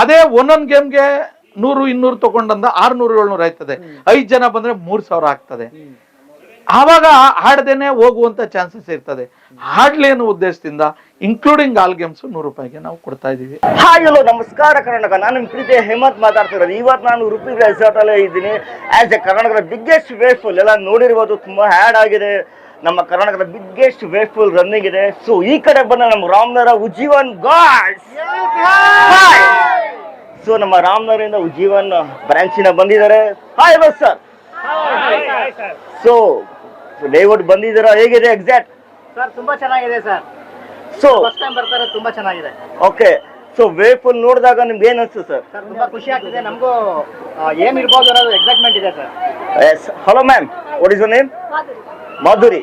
ಅದೇ ಒಂದೊಂದ್ ಗೇಮ್ಗೆ ನೂರು ಇನ್ನೂರು ತಗೊಂಡಂದ ಆರ್ನೂರು ಏಳ್ನೂರು ಆಯ್ತದೆ. ಐದ್ ಜನ ಬಂದ್ರೆ ಮೂರ್ ಸಾವಿರ ಆಗ್ತದೆ. ಆವಾಗ ಹಾಡ್ದೇನೆ ಹೋಗುವಂತ ಚಾನ್ಸಸ್ ಇರ್ತದೆ. ಹಾಡ್ಲಿ ಅನ್ನೋ ಉದ್ದೇಶದಿಂದ ಇನ್ಕ್ಲೂಡಿಂಗ್ ಆಲ್ ಗೇಮ್ಸ್ ನೂರು ರೂಪಾಯಿಗೆ ನಾವು ಕೊಡ್ತಾ ಇದೀವಿ ಹಾಯ್ ಹಲೋ ನಮಸ್ಕಾರ ಕರ್ನಾಟಕ. ನಾನು ನಿಮ್ಮ ಪ್ರೀತಿಯ ಹೇಮಂತ್ ಮಾತಾಡ್ತಿರೋದು. ಇವತ್ತು ನಾನು ಉಡುಪಿ ರೆಸಾರ್ಟ್ ಅಲ್ಲೇ ಇದ್ದೀನಿ. ಆಸ್ ಎ ಕರ್ನಾಟಕದ ಬಿಗ್ಗೆಸ್ಟ್ ವೇಫುಲ್ ಎಲ್ಲ ನೋಡಿರ್ಬೋದು ತುಂಬಾ ಹ್ಯಾಡ್ ಆಗಿದೆ. ನಮ್ಮ ಕರ್ನಾಟಕದ ಬಿಗ್ಗೆಸ್ಟ್ ವೇಫುಲ್ ರನ್ನಿಂಗ್ ಇದೆ. ಸೊ ಈ ಕಡೆ ಬಂದ ನಮ್ಮ ರಾಮನಗರ ಉಜ್ಜೀವನ್ ಗಾಡ್ಸ್ ಸೊ ನಮ್ಮ ರಾಮನಗರದಿಂದ ಉಜ್ಜೀವನ್ ಬ್ರಾಂಚಿನ ಬಂದಿದ್ದಾರೆ. Hi boss sir so David ಬಂದಿದ್ದೀರಾ? ಹೇಗಿದೆ ಎಕ್ಸಾಕ್ಟ್ ಸರ್ ತುಂಬಾ ಚೆನ್ನಾಗಿದೆ ಸರ್ ಸೊ ಫಸ್ಟ್ ಟೈಮ್ ಬರ್ತಾರೆ ತುಂಬಾ ಚೆನ್ನಾಗಿದೆ. ಓಕೆ ಸೊ ವೇಫುಲ್ ನೋಡಿದಾಗ ನಿಮ್ಗೆ ಏನ್ ಅನ್ಸುತ್ತೆ ಸರ್ ಸರ್ ತುಂಬಾ ಖುಷಿ ಆಗ್ತಿದೆ. ನಮಗೂ ಏನ್ ಇರ್ಬೋದು ಅನ್ನೋದು ಎಕ್ಸೈಟ್ಮೆಂಟ್ ಇದೆ sir yes hello ma'am what is your name Madhuri.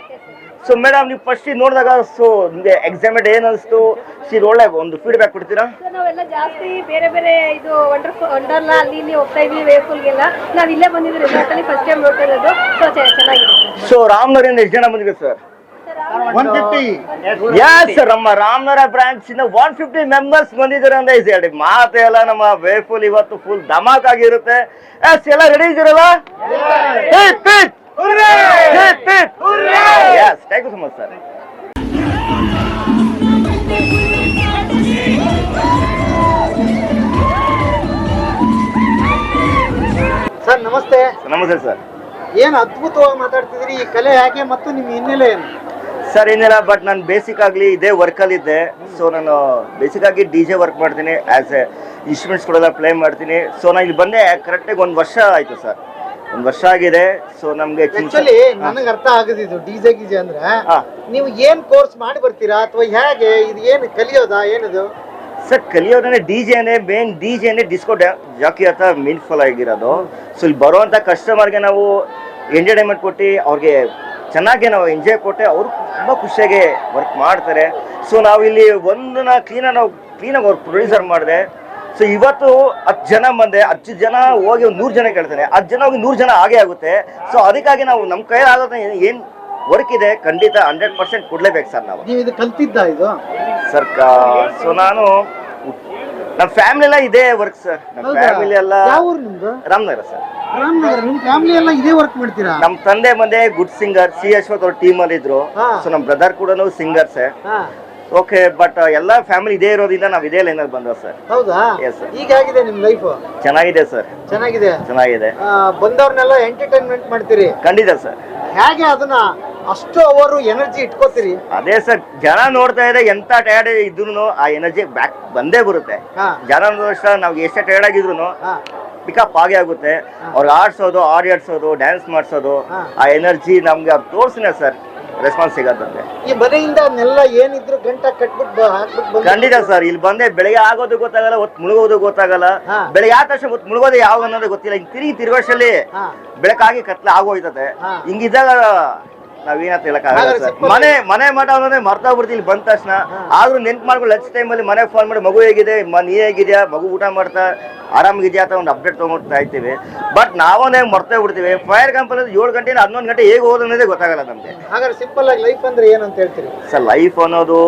So madam ನೀವು ಫಸ್ಟ್ ನೋಡಿದಾಗ ಸೊ ನಿಮಗೆ ಎಕ್ಸಾಮೆಂಟ್ ಏನ್ ಅನಿಸ್ತು ಸಿ ಒಳ್ಳೆ ಒಂದು ಫೀಡ್ಬ್ಯಾಕ್ ಕೊಡ್ತೀರಾ? ಸರ್, ನಾವೆಲ್ಲ ಜಾಸ್ತಿ ಬೇರೆ ಬೇರೆ ಇದು ವಂಡರ್ಫುಲ್ ವಂಡರ್ಲಾ ಅಲ್ಲಿ ಇಲ್ಲಿ ಹೋಗ್ತಾ ಇದ್ವಿ ವೇಫುಲ್ಗೆಲ್ಲ ನಾವು ಇಲ್ಲೇ ಬಂದಿದ್ವಿ ರೆಸಾರ್ಟ್ ಅಲ್ಲಿ ಫಸ್ಟ್ ಟೈಮ್ ನೋಡ್ತಾ ಇರೋದು. ಸೊ ಚೆನ್ನಾಗಿದೆ. ಸರ್ ಸೊ ರಾಮನಗರಿಂದ ಎಷ್ಟು ಜನ ಬಂದಿದೆ ಸರ್ ಒನ್ ಫಿಫ್ಟಿ ಸರ್ ನಮ್ಮ ರಾಮನಗರ ಬ್ರಾಂಚ್ ಇಂದ ಒನ್ ಫಿಫ್ಟಿ ಮೆಂಬರ್ಸ್ ಬಂದಿದ್ದಾರೆ ಅಂತ ಇದೆ ಹೇಳಿ. ಮಾತೇ ಎಲ್ಲ ನಮ್ಮ ವೇಫುಲ್ ಇವತ್ತು ಫುಲ್ ಧಮಾಕ್ ಆಗಿರುತ್ತೆ ಎಸ್ ಎಲ್ಲ ರೆಡಿ ಇದ್ದೀರಲ್ಲ? You so much sir. Sir ನಮಸ್ತೆ. ನಮಸ್ತೆ ಸರ್. ಏನ್ ಅದ್ಭುತವಾಗಿ ಮಾತಾಡ್ತಿದ್ರಿ ಈ ಕಲೆ ಹೇಗೆ ಮತ್ತು ನಿಮ್ ಹಿನ್ನೆಲೆ ಏನು? ಸರ್ ಏನಿಲ್ಲ ಬಟ್ ನಾನು ಬೇಸಿಕ್ ಆಗಲಿ ಇದೇ ವರ್ಕಲ್ಲಿ ಇದ್ದೆ. ಸೊ ನಾನು ಬೇಸಿಕ್ ಆಗಿ ಡಿ ಜೆ ವರ್ಕ್ ಮಾಡ್ತೀನಿ. ಆ್ಯಸ್ ಎ ಇನ್ಸ್ಟ್ರೂಮೆಂಟ್ಸ್ಗಳೆಲ್ಲ ಪ್ಲೇ ಮಾಡ್ತೀನಿ. ಸೊ ನಾನು ಇಲ್ಲಿ ಬಂದೆ ಕರೆಕ್ಟಾಗಿ ಒಂದು ವರ್ಷ ಆಯಿತು ಸರ್. ಒಂದು ವರ್ಷ ಆಗಿದೆ ಸೊ ನಮಗೆ ಆಕ್ಚುಲಿ ನನಗೆ ಅರ್ಥ ಆಗದಿದ್ದು ಡಿಜೆ ಗಿಜೆ ಅಂದ್ರೆ. ನೀವು ಏನ್ ಕೋರ್ಸ್ ಮಾಡಿ ಬರ್ತೀರಾ ಅಥವಾ ಹೇಗೆ ಇದು ಏನು ಕಲಿಯೋದಾ ಏನದು? ಸರ್ ಕಲಿಯೋದ್ರೆ ಡಿ ಜೆನೇ ಮೇನ್ ಡಿ ಜೆನೇ ಡಿಸ್ಕೋ ಜಾಕಿ ಅಂತ ಮೀನ್ಫುಲ್ ಆಗಿರೋದು. ಸೊ ಇಲ್ಲಿ ಬರುವಂತ ಕಸ್ಟಮರ್ಗೆ ನಾವು ಎಂಟರ್ಟೈನ್ಮೆಂಟ್ ಕೊಟ್ಟು ಅವ್ರಿಗೆ ಚೆನ್ನಾಗಿ ನಾವು ಎಂಜಾಯ್ ಕೊಟ್ಟೆ ಅವರು ತುಂಬ ಖುಷಿಯಾಗಿ ವರ್ಕ್ ಮಾಡ್ತಾರೆ. ಸೊ ನಾವು ಇಲ್ಲಿ ಒಂದನ್ನ ಕ್ಲೀನಾಗಿ ನಾವು ಕ್ಲೀನಾಗಿ ಅವ್ರು ಪ್ರೊಡ್ಯೂಸರ್ ಮಾಡಿದೆ. ಸೊ ಇವತ್ತು ಹತ್ತು ಜನ ಬಂದೆ ಹತ್ತು ಜನ ಹೋಗಿ ಒಂದು ನೂರು ಜನ ಕೇಳ್ತಾನೆ ಹತ್ತು ಜನ ಹೋಗಿ ನೂರು ಜನ ಆಗೇ ಆಗುತ್ತೆ. ಸೊ ಅದಕ್ಕಾಗಿ ನಾವು ನಮ್ಮ ಕೈಯಲ್ಲಿ ಆಗೋದು ಏನು ವರ್ಕ್ ಇದೆ ಖಂಡಿತ ಹಂಡ್ರೆಡ್ ಪರ್ಸೆಂಟ್ ಕೊಡ್ಲೇಬೇಕು ಸರ್ ನಾವು. ನೀವು ಇದು ಕಲ್ತಿದ್ದ ಇದು? ಸರ್ ಸೊ ನಾನು ನಮ್ಮ ಫ್ಯಾಮಿಲಿ ಎಲ್ಲ ಇದೇ ವರ್ಕ್ ಸರ್. ನಮ್ಮ ಹೌದಾ? ಫ್ಯಾಮಿಲಿ ಎಲ್ಲ ಯಾವ ಊರು ನಿಮ್ದು? ರಾಮನಗರ ಸರ್. ರಾಮನಗರ. ನಿಮ್ ಫ್ಯಾಮಿಲಿ ಎಲ್ಲ ಇದೇ ವರ್ಕ್ ಮಾಡ್ತೀರಾ? ನಮ್ಮ ತಂದೆ ಬಂದೆ ಗುಡ್ ಸಿಂಗರ್ ಸಿ ಅಶ್ವಥ್ ಅವ್ರ ಟೀಮ್ ಅಲ್ಲಿ ಇದ್ರು. ಹಾ. ಸೊ ನಮ್ಮ ಬ್ರದರ್ ಕೂಡ ಸಿಂಗರ್ಸ್ ಹಾ. ಓಕೆ ಬಟ್ ಎಲ್ಲ ಫ್ಯಾಮಿಲಿ ಇದೇ ಇರೋದ್ರಿಂದ ನಾವು ಇದೇ ಲೈನಲ್ಲಿ ಬಂದ ಸರ್. ಹೌದಾ? Yes, sir. ಈಗ ಆಗಿದೆ ನಿಮ್ ಲೈಫ್ ಚೆನ್ನಾಗಿದೆ ಸರ್. ಚೆನ್ನಾಗಿದೆ? ಚೆನ್ನಾಗಿದೆ. ಆ, ಬಂದವ್ರನ್ನೆಲ್ಲ ಎಂಟರ್ಟೈನ್ಮೆಂಟ್ ಮಾಡ್ತೀರಿ? ಖಂಡಿತ ಸರ್. ಹೇಗೆ ಅದನ್ನ ಅಷ್ಟು ಅವರು ಎನರ್ಜಿ ಇಟ್ಕೋತೀರಿ? ಅದೇ ಸರ್ ಜನ ನೋಡ್ತಾ ಇದ್ರೆ ಎಂತ ಟಯರ್ಡ್ ಇದ್ರು ಆ ಎನರ್ಜಿ ಬ್ಯಾಕ್ ಬಂದೇ ಬರುತ್ತೆ. ಹಾ. ಜನ ವರ್ಷ ನಾವು ಎಷ್ಟೇ ಟಯರ್ಡ್ ಆಗಿದ್ರು ಹಾ. ಪಿಕಪ್ ಆಗೇ ಆಗುತ್ತೆ. ಅವ್ರಿಗೆ ಆಡ್ಸೋದು ಆಡಿ ಆಡ್ಸೋದು ಡ್ಯಾನ್ಸ್ ಮಾಡಿಸೋದು ಹಾ. ಆ ಎನರ್ಜಿ ನಮ್ಗೆ ಅವ್ರು ತೋರ್ಸಿನ ಸರ್. ರೆಸ್ಪಾನ್ಸ್ ಸಿಗತ್ತಂತೆ. ಈ ಮನೆಯಿಂದ ಅದನ್ನೆಲ್ಲ ಏನಿದ್ರು ಗಂಟ ಕಟ್ಬಿಟ್ಟು ಹಾಕ್ಬಿಟ್ಟು ಖಂಡಿತ ಸರ್ ಇಲ್ಲಿ ಬಂದೆ ಬೆಳಗ್ಗೆ ಆಗೋದು ಗೊತ್ತಾಗಲ್ಲ ಹೊತ್ತು ಮುಳುಗೋದು ಗೊತ್ತಾಗಲ್ಲ. ಬೆಳಗ್ಗೆ ಆದ ತಕ್ಷಣ ಹೊತ್ತು ಮುಳುಗೋದು ಯಾವಾಗ ಅನ್ನೋದು ಗೊತ್ತಿಲ್ಲ. ಹಿಂಗ್ ತಿರುಗಿ ಬೆಳಕಾಗಿ ಕತ್ಲೆ ಆಗೋಯ್ತದೆ. ಹಿಂಗಿದ್ದಾಗ ನಾವೇನಂತ ಹೇಳಕ್ಕಾಗಲ್ಲ ಮನೆ ಮನೆ ಮಠ ಅನ್ನೋದೇ ಮರ್ತಾ ಬಿಡ್ತೀವಿ ಇಲ್ಲಿ ಬಂದ ತಕ್ಷಣ. ಆದ್ರೂ ನೆನ್ಪು ಮಾಡ್ಕೊಂಡು ಟೈಮ್ ಟೈಮಲ್ಲಿ ಮನೆಗೆ ಫೋನ್ ಮಾಡಿ ಮಗು ಹೇಗಿದೆ? ನೀ ಹೇಗಿದ್ಯಾ? ಮಗು ಊಟ ಮಾಡ್ತಾ ಆರಾಮಾಗಿದ್ಯಾ? ಅಂತ ಒಂದು ಅಪ್ಡೇಟ್ ತಗೊಂಡ್ತಾ ಇರ್ತೀವಿ. ಬಟ್ ನಾವೇ ಮರ್ತೇ ಬಿಡ್ತೀವಿ? ಫೈರ್ ಕಂಪನಿ ಏಳು ಗಂಟೆ ಹನ್ನೊಂದು ಗಂಟೆ ಹೇಗೆ ಹೋದ ಅನ್ನೋದೇ ಗೊತ್ತಾಗಲ್ಲ ನಮಗೆ. ಹಾಗಾದ್ರೆ ಸಿಂಪಲ್ ಆಗಿ ಲೈಫ್ ಅಂದ್ರೆ ಏನಂತ ಹೇಳ್ತೀರಿ? ಸರ್ ಲೈಫ್ ಅನ್ನೋದು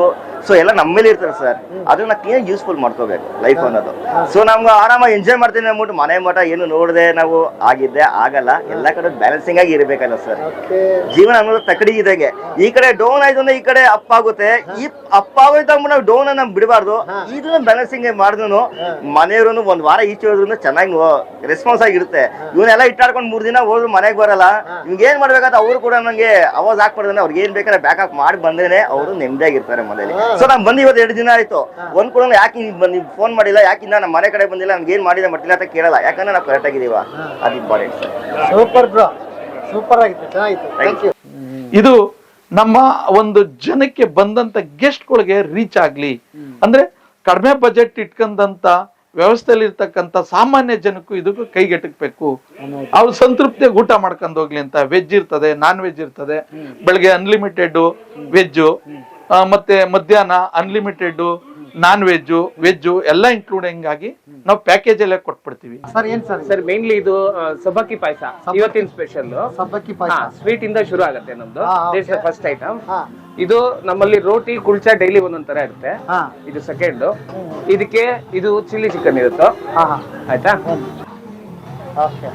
ಸೊ ಎಲ್ಲ ನಮ್ಮಲ್ಲಿ ಇರ್ತಾರೆ ಸರ್. ಅದನ್ನ ಕ್ಲೀನ್ ಯೂಸ್ಫುಲ್ ಮಾಡ್ಕೋಬೇಕು ಲೈಫ್ ಅನ್ನೋದು. ಸೊ ನಮ್ಗೆ ಆರಾಮಾಗಿ ಎಂಜಾಯ್ ಮಾಡ್ತೀನಿ ಅಂದ್ಬಿಟ್ಟು ಮನೆ ಮಠ ಏನು ನೋಡದೆ ನಾವು ಆಗಿದ್ದೆ ಆಗಲ್ಲ. ಎಲ್ಲ ಕಡೆ ಬ್ಯಾಲೆನ್ಸಿಂಗ್ ಆಗಿ ಇರಬೇಕಲ್ಲ ಸರ್. ಜೀವನ ಅನ್ನೋದು ತಕಡಿ ಇದಂಗೆ. ಈ ಕಡೆ ಡೌನ್ ಆಯ್ತು ಅಂದ್ರೆ ಈ ಕಡೆ ಅಪ್ ಆಗುತ್ತೆ. ಈ ಅಪ್ ಆಗೋಯ್ತು ಅಂದ್ಬಿಟ್ಟು ನಾವು ಡೌನ್ ನಮ್ ಬಿಡಬಾರ್ದು. ಇದನ್ನ ಬ್ಯಾಲೆನ್ಸಿಂಗ್ ಮಾಡಿದ್ನು ಮನೆಯವರು ಒಂದ್ ವಾರ ಈಚೆ ಹೋದ್ರು ಚೆನ್ನಾಗಿ ರೆಸ್ಪಾನ್ಸ್ ಆಗಿರುತ್ತೆ. ಇವನ್ನೆಲ್ಲ ಇಟ್ಟಾಡ್ಕೊಂಡು ಮೂರ್ ದಿನ ಹೋದ್ರು ಮನೆಗೆ ಬರಲ್ಲ. ನಿಮ್ಗೆ ಏನ್ ಮಾಡ್ಬೇಕಂತ ಅವ್ರು ಕೂಡ ನಂಗೆ ಅವಾಜ್ ಹಾಕ್ಬಾರ್ದ್ರೆ ಅವ್ರಿಗೆ ಏನ್ ಬೇಕಾದ್ರೆ ಬ್ಯಾಕಪ್ ಮಾಡಿ ಬಂದ್ರೆ ಅವರು ನೆಮ್ಮದಿಯಾಗಿರ್ತಾರೆ ಮನೇಲಿ. ಸೊ ನಾನು ಬಂದು ಇವತ್ತು ಎರಡು ದಿನ ಆಯ್ತು. ಒಂದ್ ಕೂಡ ಯಾಕೆ ಬಂದ್ ಫೋನ್ ಮಾಡಿಲ್ಲ ಯಾಕಿಂದ ನಮ್ಮ ಮನೆ ಕಡೆ ಬಂದಿಲ್ಲ ನಮ್ಗೆ ಏನ್ ಮಾಡಿದ ಮಟ್ಟಿಲ್ಲ ಅಂತ ಕೇಳಲ್ಲ. ಯಾಕಂದ್ರೆ ನಾವು ಕರೆಕ್ಟ್ ಆಗಿದೀವ ಅದು important sir super bro super ಆಗಿತ್ತು. ಚೆನ್ನಾಗಿತ್ತು. ಥ್ಯಾಂಕ್ ಯು ಇದು ನಮ್ಮ ಒಂದು ಜನಕ್ಕೆ ಬಂದಂತ ಗೆಸ್ಟ್ಗಳಿಗೆ ರೀಚ್ ಆಗ್ಲಿ. ಅಂದ್ರೆ ಕಡಿಮೆ ಬಜೆಟ್ ಇಟ್ಕೊಂಡಂತ ವ್ಯವಸ್ಥೆಯಲ್ಲಿ ಇರ್ತಕ್ಕಂಥ ಸಾಮಾನ್ಯ ಜನಕ್ಕೂ ಇದಕ್ಕೂ ಕೈಗೆಟಕ್ಬೇಕು. ಅವ್ರು ಸಂತೃಪ್ತಿಯಾಗಿ ಊಟ ಮಾಡ್ಕೊಂಡು ಹೋಗ್ಲಿ ಅಂತ ವೆಜ್ ಇರ್ತದೆ ನಾನ್ ವೆಜ್ ಇರ್ತದೆ ಬೆಳಗ್ಗೆ ಅನ್ಲಿಮಿಟೆಡ್ ವೆಜ್ಜು ಮತ್ತೆ ಮಧ್ಯಾಹ್ನ ಅನ್ಲಿಮಿಟೆಡ್ ನಾನ್ ವೆಜ್ ವೆಜ್ ಎಲ್ಲ ಇನ್ಕ್ಲೂಡಿಂಗ್ ಆಗಿ ನಾವು ಪ್ಯಾಕೇಜ್ ಎಲ್ಲ ಕೊಟ್ಬಿಡ್ತೀವಿ. ಸರ್ ಏನ್ ಸರ್? ಸರ್ ಮೇನ್ಲಿ ಇದು ಸಬ್ಬಕ್ಕಿ ಪಾಯಸ ಇವತ್ತಿನ ಸ್ಪೆಷಲ್ ಸಬ್ಬಕ್ಕಿ ಪಾಯಸ. ಸ್ವೀಟ್ ಇಂದ ಶುರು ಆಗುತ್ತೆ ನಮ್ದು. ಫಸ್ಟ್ ಐಟಮ್ ಹಾ. ಇದು ನಮ್ಮಲ್ಲಿ ರೋಟಿ ಕುಲ್ಚಾ ಡೈಲಿ ಒಂದೊಂದ್ ತರ ಇರುತ್ತೆ. ಹಾ. ಇದು ಸೆಕೆಂಡ್ ಇದಕ್ಕೆ ಇದು ಚಿಲ್ಲಿ ಚಿಕನ್ ಇರುತ್ತೆ? ಹಾ ಹಾ. ಆಯ್ತಾ? ಓಕೆ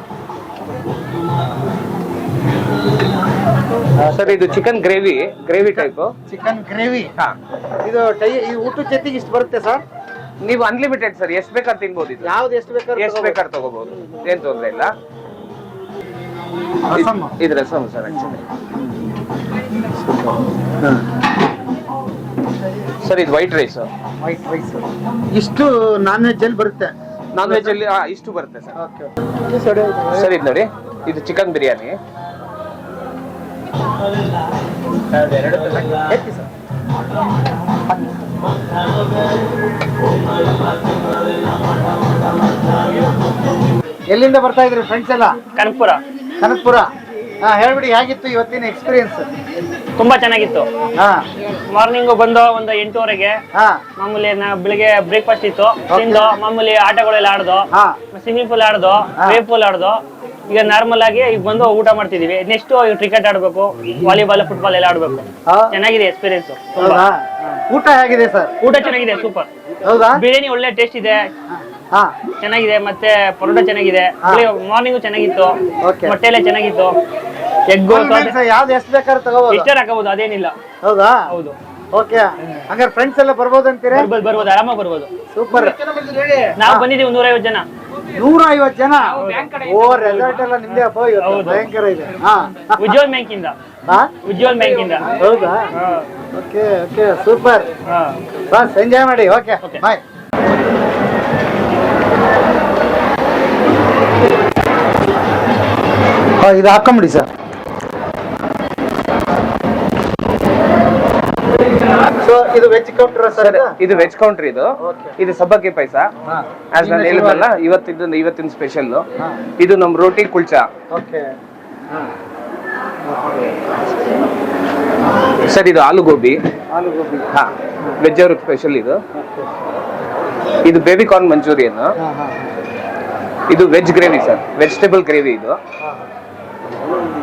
ಸರ್ ಇದು chicken gravy gravy type chicken gravy ಹಾ. ಇದು ಟೈ ಈ ಊಟದ ಜೊತೆಗೆ ಇಷ್ಟು ಬರುತ್ತೆ ಸರ್? ನೀವು ಅನ್ಲಿಮಿಟೆಡ್ ಸರ್ ಎಷ್ಟು ಬೇಕಾದ್ರೆ ತಿನ್ಬೋದು ಇದು. ಯಾವ್ದು ಎಷ್ಟು ಬೇಕಾದ್ರೆ ಎಷ್ಟು ಬೇಕಾದ್ರೆ ತಗೋಬಹುದು ಏನ್ ತೊಂದ್ರೆ ಇಲ್ಲ. ಇದ್ರೆ ಇದ್- ರಸಮ್ ಸರ್ ಆಕ್ಚುಲಿ ಸರ್ ಇದು ವೈಟ್ ರೈಸ್ ವೈಟ್ ರೈಸ್ ಇಷ್ಟು ನಾನ್ ವೆಜ್ ಅಲ್ಲಿ ಬರುತ್ತೆ. ನಾನ್ ವೆಜ್ ಅಲ್ಲಿ ಇಷ್ಟು ಬರುತ್ತೆ ಸರ್. ಓಕೆ ಸರ್ ಇದು ನೋಡಿ ಇದು ಚಿಕನ್ ಬಿರಿಯಾನಿ ಎಲ್ಲಿಂದ ಬರ್ತಾ ಇದ್ರಿ ಫ್ರೆಂಡ್ಸ್ ಎಲ್ಲ? ಕನಕ್ಪುರ. ಕನಕಪುರ. ಹಾ ಹೇಳ್ಬಿಡಿ ಹೇಗಿತ್ತು ಇವತ್ತಿನ ಎಕ್ಸ್ಪೀರಿಯನ್ಸ್ ತುಂಬಾ ಚೆನ್ನಾಗಿತ್ತು. ಹಾ. ಮಾರ್ನಿಂಗ್ ಬಂದು ಒಂದು ಎಂಟೂವರೆಗೆ ಹಾ. ಮಾಮೂಲಿ ನಾ ಬೆಳಿಗ್ಗೆ ಬ್ರೇಕ್ಫಾಸ್ಟ್ ಇತ್ತು. ತಿಂದು ಮಾಮೂಲಿ ಆಟಗಳೆಲ್ಲ ಆಡ್ದು ಹಾ. ಸ್ವಿಮ್ಮಿಂಗ್ ಪೂಲ್ ಆಡ್ದು ವೇವ್ ಪೂಲ್ ಆಡ್ದು. ಈಗ ನಾರ್ಮಲ್ ಆಗಿ ಈಗ ಬಂದು ಊಟ ಮಾಡ್ತಿದೀವಿ. ನೆಕ್ಸ್ಟ್ ಕ್ರಿಕೆಟ್ ಆಡ್ಬೇಕು ವಾಲಿಬಾಲ್ ಫುಟ್ಬಾಲ್ ಎಲ್ಲ ಆಡ್ಬೇಕು. ಹಾ. ಚೆನ್ನಾಗಿದೆ ಎಕ್ಸ್ಪೀರಿಯನ್ಸ್ ಹೌದಾ? ಊಟ ಹೇಗಿದೆ ಸರ್? ಊಟ ಚೆನ್ನಾಗಿದೆ ಸೂಪರ್ ಹೌದಾ? ಬಿರಿಯಾನಿ ಒಳ್ಳೆ ಟೇಸ್ಟ್ ಇದೆ. ಹಾ. ಚೆನ್ನಾಗಿದೆ ಮತ್ತೆ ಪರೋಟ ಚೆನ್ನಾಗಿದೆ. ಮಾರ್ನಿಂಗ್ ಚೆನ್ನಾಗಿತ್ತು. ಮೊಟ್ಟೆ ಎಲ್ಲ ಚೆನ್ನಾಗಿತ್ತು. ಎಗ್ ಯಾವ್ದು ಎಷ್ಟು ಬೇಕಾದ್ರೆ ತಗೋಬಹುದು ಇಷ್ಟೇ ಹಾಕಬಹುದು ಅದೇನಿಲ್ಲ. ಹೌದಾ? ಹೌದು. ಓಕೆ ಹಂಗಾರೆ ಫ್ರೆಂಡ್ಸ್ ಎಲ್ಲ ಬರ್ಬೋದು ಅಂತೀರಾ ಬರ್ಬೋದು ಆರಾಮಾಗಿ ಬರ್ಬೋದು. ಸೂಪರ್ ನಾವು ಬಂದಿದ್ದೀವಿ ನೂರೈವತ್ತು ಜನ. ನೂರ ಐವತ್ತು ಜನ. ಓ ರೆಸಾರ್ಟ್ ಎಲ್ಲ ನಿಮ್ದೇ ಅಪ್ಪ ಇವತ್ತು. ಭಯಂಕರ ಇದೆ. ಹಾ. ಉಜ್ವಲ್ ಬ್ಯಾಂಕ್ ಇಂದ ಹಾ ಉಜ್ವಲ್ ಬ್ಯಾಂಕ್ ಇಂದ ಹೌದಾ ಓಕೆ ಓಕೆ ಸೂಪರ್. ಹಾ. ಬಸ್ ಎಂಜಾಯ್ ಮಾಡಿ. Okay bye. ಇದು ಹಾಕೊಂಬಿಡಿ ಸರ್. ಸೊ ಇದು ವೆಜ್ ಕೌಂಟರ್ ಸರ್ ಇದು? ವೆಜ್ ಕೌಂಟರ್ ಇದು. ಇದು ಸಬ್ಬಕ್ಕಿ ಪಾಯಸ. ಆಸ್ ನಾನು ಹೇಳಿದ್ನಲ್ಲ ಇವತ್ತಿನ ಸ್ಪೆಷಲ್ ಇದು ನಮ್ ರೋಟಿ ಕುಲ್ಚಾ. ಓಕೆ ಸರ್ ಇದು ಆಲೂಗೋಬಿ. ಆಲೂಗೋಬಿ. ಆಲೂ ಹಾ. ವೆಜ್ ಅವ್ರ ಸ್ಪೆಷಲ್ ಇದು. ಇದು ಬೇಬಿ ಕಾರ್ನ್ ಮಂಚೂರಿಯನ್ ಇದು veg gravy sir vegetable gravy ಇದು.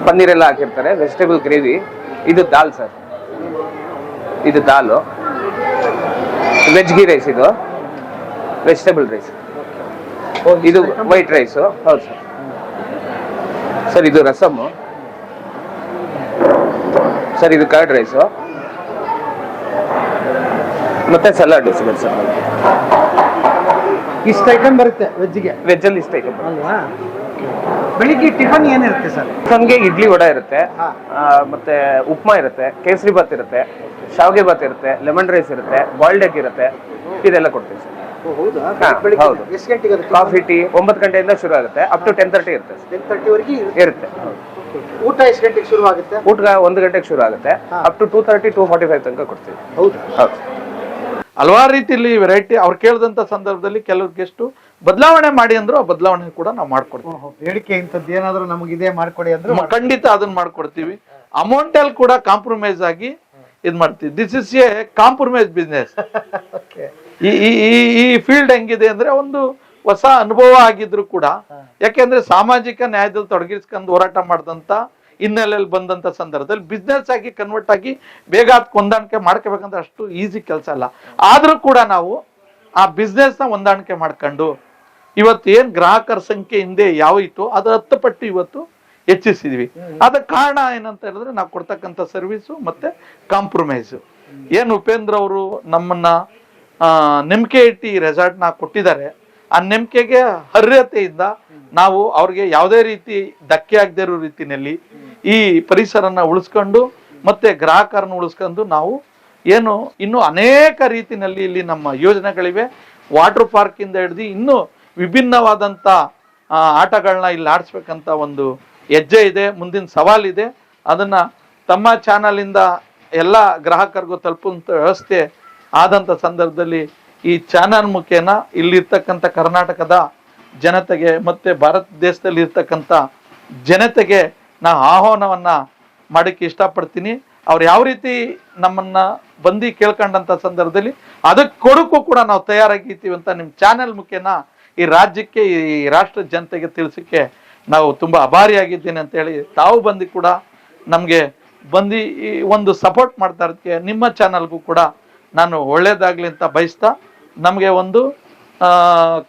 ಪನ್ನೀರ್ ಎಲ್ಲ ಹಾಕಿರ್ತಾರೆ ವೆಜಿಟೇಬಲ್ ಗ್ರೇವಿ ಇದು ದಾಲ್ ಸರ್ ಇದು ದಾಲು. ವೆಜ್ ಗಿ ರೈಸ್ ಇದು. ವೆಜಿಟೇಬಲ್ ರೈಸ್ ಇದು ವೈಟ್ ರೈಸು ಹೌದು ಸರ್. ಸರ್ ಇದು ರಸಮ್ಮು ಸರ್ ಇದು ಕರ್ಡ್ ರೈಸು ಮತ್ತೆ ಸಲಾಡ್ ಸಿಗುತ್ತೆ ಸರ್. ಇಷ್ಟು ಐಟಮ್ ಬರುತ್ತೆ ವೆಜ್ಗೆ ವೆಜ್ ಅಲ್ಲಿ ಇಷ್ಟ ಐಟಮ್ ಅಲ್ವಾ? ಬೆಳಿಗ್ಗೆ ಟಿಫನ್ ಏನಿರುತ್ತೆ ಸರ್? ಸಂಜೆ ಇಡ್ಲಿ ವಡ ಇರುತ್ತೆ ಆ, ಮತ್ತೆ ಉಪ್ಮಾ ಇರುತ್ತೆ ಕೇಸರಿ ಬಾತ್ ಇರುತ್ತೆ ಶಾವಿಗೆ ಬಾತ್ ಇರುತ್ತೆ ಲೆಮನ್ ರೈಸ್ ಇರುತ್ತೆ ಬಾಯ್ಲ್ಡ್ ಎಗ್ ಇರುತ್ತೆ ಇದೆಲ್ಲ ಕೊಡ್ತೀವಿ ಸರ್. ಹೌದಾ? ಹಾ, ಬೆಳಿಗ್ಗೆ ಹೌದು. ಎಷ್ಟು ಗಂಟೆಗೆ ಅದು ಕಾಫಿ ಟೀ ಒಂಬತ್ತು ಗಂಟೆಯಿಂದ ಶುರು ಆಗುತ್ತೆ ಅಪ್ ಟು ಟೆನ್ ತರ್ಟಿ ಇರುತ್ತೆ ಟೆನ್ ಇರುತ್ತೆ? ಊಟ ಎಷ್ಟು ಗಂಟೆಗೆ ಶುರು ಆಗುತ್ತೆ? ಊಟ ಒಂದು ಗಂಟೆಗೆ ಶುರು ಆಗುತ್ತೆ ಹಾ. Up to two thirty two forty five ತನಕ ಕೊಡ್ತೀವಿ. ಹೌದು? ಹೌದು. ಹಲವಾರು ರೀತಿಯಲ್ಲಿ ವೆರೈಟಿ ಅವ್ರು ಕೇಳಿದಂತ ಸಂದರ್ಭದಲ್ಲಿ ಕೆಲವ್ರು ಗೆಸ್ಟು ಬದಲಾವಣೆ ಮಾಡಿ ಅಂದ್ರು ಆ ಬದಲಾವಣೆ ಕೂಡ ನಾವು ಮಾಡ್ಕೊಡ್ತೀವಿ. ಬೇಡಿಕೆ ಇಂಥದ್ದು ಏನಾದ್ರು ನಮಗೆ ಇದೇ ಮಾಡ್ಕೊಡಿ ಅಂದ್ರೆ ಖಂಡಿತ ಅದನ್ನ ಮಾಡ್ಕೊಡ್ತೀವಿ. ಅಮೌಂಟಲ್ಲಿ ಕೂಡ ಕಾಂಪ್ರಮೈಸ್ ಆಗಿ ಇದ್ ಮಾಡ್ತೀವಿ. This is a compromise business ಈ ಈ ಈ- ಈ ಫೀಲ್ಡ್ ಹೆಂಗಿದೆ ಅಂದ್ರೆ ಒಂದು ಹೊಸ ಅನುಭವ ಆಗಿದ್ರು ಕೂಡ ಯಾಕೆಂದ್ರೆ ಸಾಮಾಜಿಕ ನ್ಯಾಯದಲ್ಲಿ ತೊಡಗಿಸ್ಕೊಂಡು ಹೋರಾಟ ಮಾಡಿದಂತ ಹಿನ್ನೆಲೆಯಲ್ಲಿ ಬಂದಂತ ಸಂದರ್ಭದಲ್ಲಿ ಬಿಸ್ನೆಸ್ ಆಗಿ ಕನ್ವರ್ಟ್ ಆಗಿ ಬೇಗ ಅದ್ ಹೊಂದಾಣಿಕೆ ಮಾಡ್ಕೋಬೇಕಂದ್ರೆ ಅಷ್ಟು ಈಸಿ ಕೆಲಸ ಅಲ್ಲ. ಆದ್ರೂ ಕೂಡ ನಾವು ಆ ಬಿಸ್ನೆಸ್ನ ಹೊಂದಾಣಿಕೆ ಮಾಡ್ಕೊಂಡು ಇವತ್ತು ಏನ್ ಗ್ರಾಹಕರ ಸಂಖ್ಯೆ ಹಿಂದೆ ಯಾವ ಇತ್ತು ಅದು ಹತ್ತು ಪಟ್ಟು ಇವತ್ತು ಹೆಚ್ಚಿಸಿದ್ವಿ. ಅದಕ್ಕೆ ಕಾರಣ ಏನಂತ ಹೇಳಿದ್ರೆ ನಾವು ಕೊಡ್ತಕ್ಕಂಥ ಸರ್ವಿಸು ಮತ್ತೆ ಕಾಂಪ್ರಮೈಸು ಏನು ಉಪೇಂದ್ರ ಅವರು ನಮ್ಮನ್ನ ನೆಮ್ಕೆ ನಂಬಿಕೆ ಇಟ್ಟು ಈ ರೆಸಾರ್ಟ್ನ ಕೊಟ್ಟಿದ್ದಾರೆ. ಆ ನಂಬಿಕೆಗೆ ಅರ್ಹತೆಯಿಂದ ನಾವು ಅವ್ರಿಗೆ ಯಾವುದೇ ರೀತಿ ಧಕ್ಕೆ ಆಗದೇ ಇರೋ ರೀತಿಯಲ್ಲಿ ಈ ಪರಿಸರನ ಉಳಿಸ್ಕೊಂಡು ಮತ್ತೆ ಗ್ರಾಹಕರನ್ನ ಉಳಿಸ್ಕೊಂಡು ನಾವು ಏನು ಇನ್ನು ಅನೇಕ ರೀತಿಯಲ್ಲಿ ಇಲ್ಲಿ ನಮ್ಮ ಯೋಜನೆಗಳಿವೆ. ವಾಟರ್ ಪಾರ್ಕಿಂದ ಇಂದ ಹಿಡಿದು ಇನ್ನೂ ವಿಭಿನ್ನವಾದಂತ ಆ, ಆಟಗಳನ್ನ ಇಲ್ಲಿ ಆಡಿಸ್ಬೇಕಂತ ಒಂದು ಹೆಜ್ಜೆ ಇದೆ ಮುಂದಿನ ಸವಾಲಿದೆ ಅದನ್ನು ತಮ್ಮ ಚಾನಲಿಂದ ಎಲ್ಲ ಗ್ರಾಹಕರಿಗೂ ತಲುಪುವಂಥ ವ್ಯವಸ್ಥೆ ಆದಂಥ ಸಂದರ್ಭದಲ್ಲಿ ಈ ಚಾನಲ್ ಮುಖೇನ ಇಲ್ಲಿರ್ತಕ್ಕಂಥ ಕರ್ನಾಟಕದ ಜನತೆಗೆ ಮತ್ತು ಭಾರತ ದೇಶದಲ್ಲಿ ಇರ್ತಕ್ಕಂಥ ಜನತೆಗೆ ನಾ ಆಹ್ವಾನವನ್ನು ಮಾಡೋಕ್ಕೆ ಇಷ್ಟಪಡ್ತೀನಿ. ಅವ್ರು ಯಾವ ರೀತಿ ನಮ್ಮನ್ನು ಬಂದು ಕೇಳ್ಕೊಂಡಂಥ ಸಂದರ್ಭದಲ್ಲಿ ಅದಕ್ಕೆ ಕೊಡಕ್ಕೂ ಕೂಡ ನಾವು ತಯಾರಾಗಿರ್ತೀವಿ ಅಂತ ನಿಮ್ಮ ಚಾನೆಲ್ ಮುಖೇನ ಈ ರಾಜ್ಯಕ್ಕೆ ಈ ರಾಷ್ಟ್ರ ಜನತೆಗೆ ತಿಳಿಸಕ್ಕೆ ನಾವು ತುಂಬಾ ಅಭಾರಿಯಾಗಿದ್ದೀನಿ ಅಂತ ಹೇಳಿ ತಾವು ಬಂದು ಕೂಡ ನಮಗೆ ಬಂದು ಈ ಒಂದು ಸಪೋರ್ಟ್ ಮಾಡ್ತಾ ಇರೋದಕ್ಕೆ ನಿಮ್ಮ ಚಾನಲ್ಗೂ ಕೂಡ ನಾನು ಒಳ್ಳೇದಾಗಲಿ ಅಂತ ಬಯಸ್ತಾ ನಮಗೆ ಒಂದು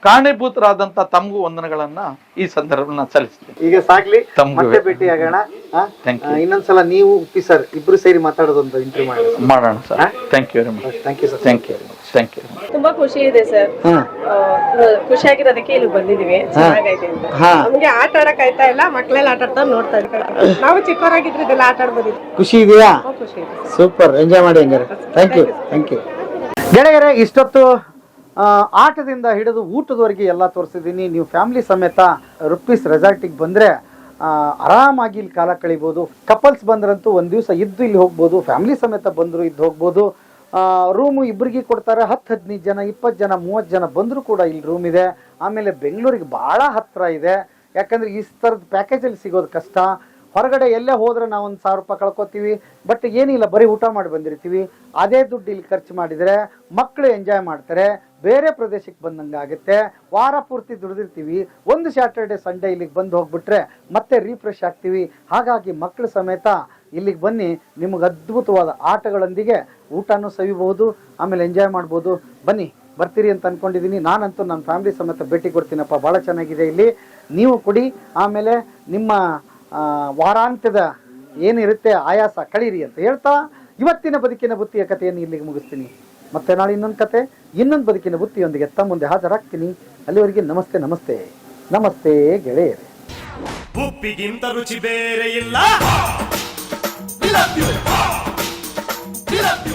ಕಾರಣೀಭೂತರಾದಂಥ ತಮಗೂ ವಂದನೆಗಳನ್ನು ಈ ಸಂದರ್ಭ ಸಲ್ಲಿಸ್ತೀನಿ. ಈಗ ಸಾಗ್ಲಿ ತಮಗೆ ಮತ್ತೆ ಭೇಟಿ ಆಗೋಣ. ಇನ್ನೊಂದ್ಸಲ ನೀವು ಉಪ್ಪಿ ಸರ್ ಇಬ್ರು ಸೇರಿ ಮಾತಾಡೋದೊಂದು ಇಂಟರ್ವ್ಯೂ ಮಾಡಿ ಮಾಡೋಣ sir thank you very much thank you sir thank you very much thank you ತುಂಬಾ ಖುಷಿ ಇದೆ ಸರ್. ಹಾ. ಖುಷಿಯಾಗಿರೋದಕ್ಕೆ ಇಲ್ಲಿ ಬಂದಿದೀವಿ. ಚೆನ್ನಾಗೈತೆ ಅಂತ ಹಾ. ನಮ್ಗೆ ಆಟ ಆಡಕ್ ಆಯ್ತಾ ಇಲ್ಲ ಮಕ್ಳೆಲ್ಲ ಆಟ ಆಡ್ತಾ ನೋಡ್ತಾ ಇರ್ತಾರೆ ನಾವು ಚಿಕ್ಕವರಾಗಿದ್ರೆ ಇದೆಲ್ಲ ಆಟ ಆಡ್ಬೋದಿತ್ತು. ಖುಷಿ ಇದೆಯಾ? ಖುಷಿ ಇದೆ. ಸೂಪರ್ ಎಂಜಾಯ್ ಮಾಡಿ ಹಂಗಾರೆ. ಥ್ಯಾಂಕ್ ಯು ಥ್ಯಾಂಕ್ ಯು ಗೆಳೆಯರೆ ಇಷ್ಟೊತ್ತು ಆ, ಆಟದಿಂದ ಹಿಡಿದು ಊಟದವರೆಗೆ ಎಲ್ಲ ತೋರಿಸಿದ್ದೀನಿ. ನೀವು ಫ್ಯಾಮಿಲಿ ಸಮೇತ ರುಪ್ಪೀಸ್ ರೆಸಾರ್ಟಿಗೆ ಬಂದರೆ ಆರಾಮಾಗಿ ಇಲ್ಲಿ ಕಾಲ ಕಳಿಬೋದು. ಕಪಲ್ಸ್ ಬಂದ್ರಂತೂ ಒಂದು ದಿವಸ ಇದ್ದು ಇಲ್ಲಿ ಹೋಗ್ಬೋದು. ಫ್ಯಾಮಿಲಿ ಸಮೇತ ಬಂದರು ಇದ್ದು ಹೋಗ್ಬೋದು. ರೂಮು ಇಬ್ಬರಿಗೆ ಕೊಡ್ತಾರೆ, ಹತ್ತು ಹದಿನೈದು ಜನ ಇಪ್ಪತ್ತು ಜನ, ಮೂವತ್ತು ಜನ ಬಂದರೂ ಕೂಡ ಇಲ್ಲಿ ರೂಮ್ ಇದೆ. ಆಮೇಲೆ ಬೆಂಗಳೂರಿಗೆ ಭಾಳ ಹತ್ತಿರ ಇದೆ. ಯಾಕಂದರೆ ಈ ಥರದ ಪ್ಯಾಕೇಜಲ್ಲಿ ಸಿಗೋದು ಕಷ್ಟ. ಹೊರಗಡೆ ಎಲ್ಲೇ ಹೋದರೆ ನಾವು ಒಂದು ಸಾವಿರ ರೂಪಾಯಿ ಕಳ್ಕೊತೀವಿ. ಬಟ್ ಏನಿಲ್ಲ, ಬರೀ ಊಟ ಮಾಡಿ ಬಂದಿರ್ತೀವಿ. ಅದೇ ದುಡ್ಡು ಇಲ್ಲಿ ಖರ್ಚು ಮಾಡಿದರೆ ಮಕ್ಕಳು ಎಂಜಾಯ್ ಮಾಡ್ತಾರೆ. ಬೇರೆ ಪ್ರದೇಶಕ್ಕೆ ಬಂದಂಗೆ ಆಗುತ್ತೆ. ವಾರ ಪೂರ್ತಿ ದುಡಿದಿರ್ತೀವಿ. ಒಂದು ಸ್ಯಾಟರ್ಡೆ ಸಂಡೇ ಇಲ್ಲಿಗೆ ಬಂದು ಹೋಗ್ಬಿಟ್ರೆ ಮತ್ತೆ ರೀಫ್ರೆಶ್ ಆಗ್ತೀವಿ. ಹಾಗಾಗಿ ಮಕ್ಕಳು ಸಮೇತ ಇಲ್ಲಿಗೆ ಬನ್ನಿ, ನಿಮಗೆ ಅದ್ಭುತವಾದ ಆಟಗಳೊಂದಿಗೆ ಊಟನೂ ಸವಿಬಹುದು, ಆಮೇಲೆ ಎಂಜಾಯ್ ಮಾಡ್ಬೋದು. ಬನ್ನಿ, ಬರ್ತೀರಿ ಅಂತ ಅನ್ಕೊಂಡಿದ್ದೀನಿ. ನಾನಂತೂ ನನ್ನ ಫ್ಯಾಮಿಲಿ ಸಮೇತ ಭೇಟಿ ಕೊಡ್ತೀನಪ್ಪ ಭಾಳ ಚೆನ್ನಾಗಿದೆ ಇಲ್ಲಿ. ನೀವು ಕೊಡಿ, ಆಮೇಲೆ ನಿಮ್ಮ ವಾರಾಂತ್ಯದ ಏನಿರುತ್ತೆ ಆಯಾಸ ಕಳೀರಿ ಅಂತ ಹೇಳ್ತಾ, ಇವತ್ತಿನ ಬದುಕಿನ ಬುತ್ತಿಯ ಕಥೆಯನ್ನು ಇಲ್ಲಿಗೆ ಮುಗಿಸ್ತೀನಿ. ಮತ್ತೆ ನಾಳೆ ಇನ್ನೊಂದು ಕತೆ, ಇನ್ನೊಂದು ಬದುಕಿನ ಬುತ್ತಿಯೊಂದಿಗೆ ತಮ್ಮ ಮುಂದೆ ಹಾಜರಾಗ್ತೀನಿ. ಅಲ್ಲಿವರೆಗೆ ನಮಸ್ತೆ ನಮಸ್ತೆ. ನಮಸ್ತೆ ಗೆಳೆಯರೇ. ಉಪ್ಪಿಗಿಂತ ರುಚಿ ಬೇರೆ ಇಲ್ಲ. love you. We love you.